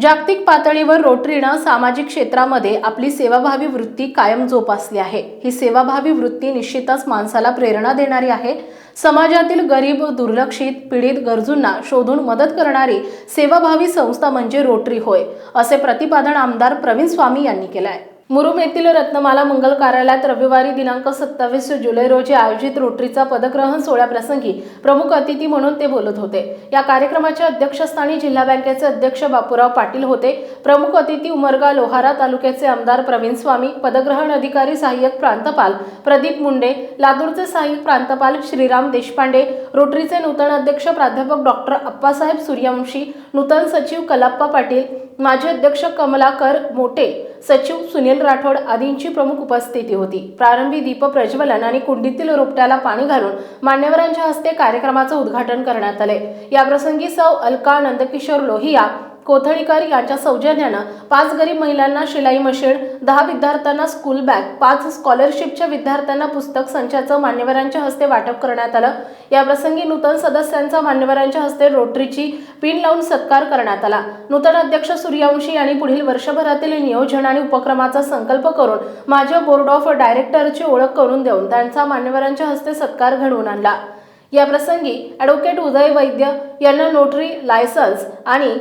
जागतिक पातळीवर रोटरीनं सामाजिक क्षेत्रामध्ये आपली सेवाभावी वृत्ती कायम जोपासली आहे. ही सेवाभावी वृत्ती निश्चितच माणसाला प्रेरणा देणारी आहे. समाजातील गरीब दुर्लक्षित पीडित गरजूंना शोधून मदत करणारी सेवाभावी संस्था म्हणजे रोटरी होय असे प्रतिपादन आमदार प्रवीण स्वामी यांनी केलं आहे मुरुम येथील रत्नमाला मंगल कार्यालयात रविवारी दिनांक सत्तावीस जुलै रोजी आयोजित रोटरीचा पदग्रहण सोहळ्याप्रसंगी प्रमुख अतिथी म्हणून ते बोलत होते. या कार्यक्रमाच्या अध्यक्षस्थानी जिल्हा बँकेचे अध्यक्ष बापूराव पाटील होते. प्रमुख अतिथी उमरगा लोहारा तालुक्याचे आमदार प्रवीण स्वामी पदग्रहण अधिकारी सहाय्यक प्रांतपाल प्रदीप मुंडे लातूरचे सहाय्यक प्रांतपाल श्रीराम देशपांडे रोटरीचे नूतन अध्यक्ष प्राध्यापक डॉक्टर अप्पासाहेब सूर्यवंशी नूतन सचिव कलाप्पा पाटील माजी अध्यक्ष कमलाकर मोटे सचिव सुनील राठोड आदींची प्रमुख उपस्थिती होती. प्रारंभी दीप प्रज्वलन आणि कुंडीतील रोपट्याला पाणी घालून मान्यवरांच्या हस्ते कार्यक्रमाचं उद्घाटन करण्यात आले. याप्रसंगी सौ अलका नंदकिशोर लोहिया कोथळीकर यांच्या सौजन्यानं पाच गरीब महिलांना शिलाई मशीन दहा विद्यार्थ्यांना स्कूल बॅग पाच स्कॉलरशिपच्या विद्यार्थ्यांना पुस्तक संचाचं मान्यवरांच्या हस्ते वाटप करण्यात आलं. याप्रसंगी नूतन सदस्यांचा मान्यवरांच्या हस्ते रोटरीची पिन लावून सत्कार करण्यात आला. नूतन अध्यक्ष सूर्यवंशी यांनी पुढील वर्षभरातील नियोजन आणि उपक्रमाचा संकल्प करून माझ्या बोर्ड ऑफ डायरेक्टरची ओळख करून देऊन त्यांचा मान्यवरांच्या हस्ते सत्कार घडवून आणला. या प्रसंगी ॲडव्होकेट उदय वैद्य यांना नोटरी लायसन्स आणि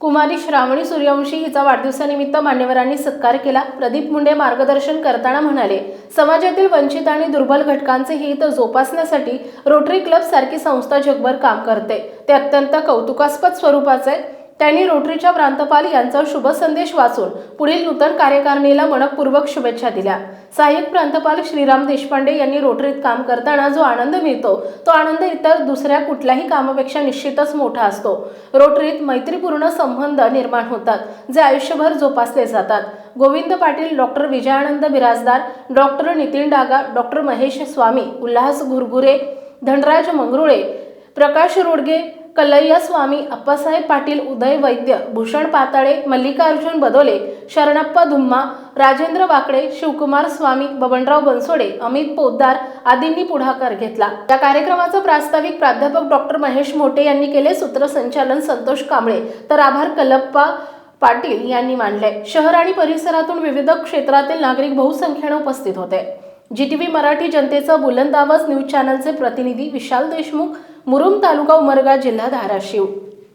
कुमारी श्रावणी सूर्यवंशी हिचा वाढदिवसानिमित्त मान्यवरांनी सत्कार केला प्रदीप मुंडे मार्गदर्शन करताना म्हणाले समाजातील वंचित आणि दुर्बल घटकांचे हित जोपासण्यासाठी रोटरी क्लब सारखी संस्था जगभर काम करते ते अत्यंत कौतुकास्पद स्वरूपाचे आहे. त्यांनी रोटरीच्या प्रांतपाल यांचा शुभ संदेश वाचून पुढील नूतन कार्यकारिणीला मनपूर्वक शुभेच्छा दिल्या. सहाय्यक प्रांतपाल श्रीराम देशपांडे यांनी रोटरीत काम करताना जो आनंद मिळतो तो आनंद इतर दुसऱ्या कुठल्याही कामापेक्षा निश्चितच मोठा असतो. रोटरीत मैत्रीपूर्ण संबंध निर्माण होतात जे आयुष्यभर जोपासले जातात. Govind Patil doctor Vijayanand Birajdar doctor Nitin Daga doctor Mahesh Swami Ulhas Ghurgure Dhanraj Mangrule Prakash Rodge Kallayya Swami Appasaheb Patil Uday Vaidya Bhushan Patale Mallikarjun Badole Sharanappa Dhumma Rajendra Wakde Shivkumar Swami Babanrao Bansode Amit Poddar आदींनी पुढाकार घेतला. या कार्यक्रमाचं प्रास्ताविक प्राध्यापक doctor Mahesh मोटे यांनी केले. सूत्रसंचालन संतोष कांबळे. तर आभार कल्लप्पा पाटील यांनी मांडले. शहर आणि परिसरातून विविध क्षेत्रातील नागरिक बहुसंख्येने उपस्थित होते. जी टी व्ही मराठी जनतेचं बुलंद आवाज न्यूज चॅनलचे प्रतिनिधी विशाल देशमुख मुरुम तालुका उमरगा जिल्हा धाराशिव.